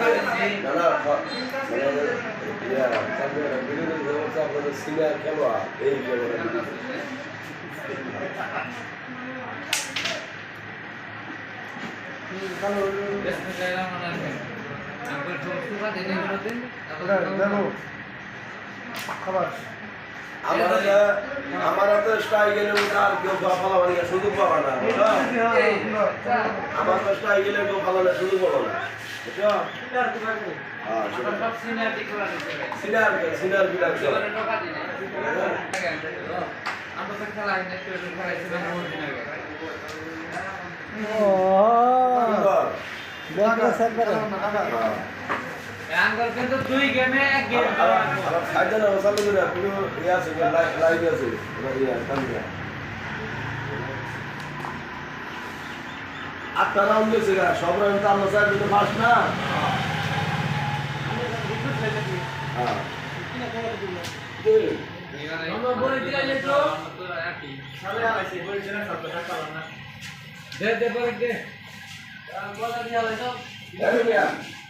না মানে ইয়া, আপনাদের সিনিয়র খেলোয়াড় এই খেলোয়াড় আমার হাতে স্ট্রাইকের আর কেউ ফালাবার নিয়ে সুযোগ পাবা না? আমার তো স্ট্রাইকের কেউ ফালানোর সুযোগ পাবো না বুঝছ? কিন্তু দুই গেমে এক গেম খাইতে না চালু করে পুরো ইয়ে আছে লাইভ আছে ইয়ে আটটা রাউন্ড গেছে গা সব রাউন্ড তো আমরা চাই কিন্তু ফার্স্ট না হ্যাঁ আমরা বলে দিলাই যে তো দে। দে বলে দে বলে দিয়া মিয়া,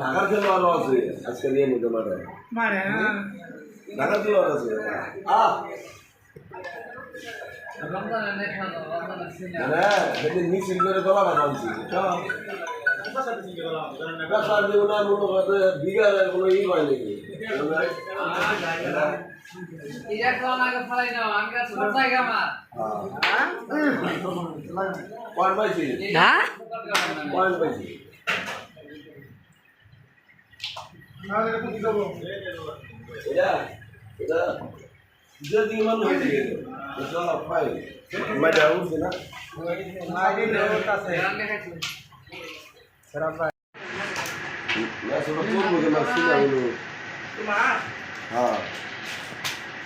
ঢাকার খেলোয়াড় আছে আজকে নিয়ে নিতে পারে ঢাকার খেলোয়াড় আছে আহ রমজান নে খানো রমজান সিনে সেদিন মিছিল করে গলা বানাচ্ছি ব্যবসার জীবনে মনে করতে বিঘার কোনো ই হয় নাকি কোন না পয়েন্ট পাইছি পয়েন্ট পাইছি এটা এটা না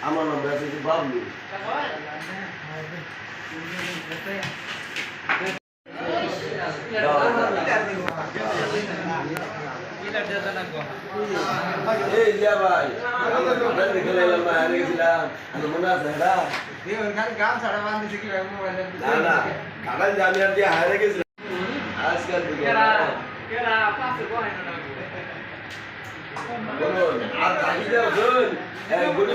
আমার নাম বাবলু এই যে ভাই আমরা এলাম না হারিয়ে গেছিলাম আমি মনে আছে এটা না না কারণ জানি আর দিয়ে হারিয়ে গেছিলাম। আজকাল আর যাও শুন এই গুলি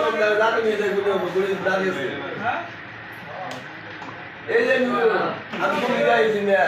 নিয়ে যাই গুলি গুলি দাঁড়িয়েছে এই যে আমি তুমি গাইছি না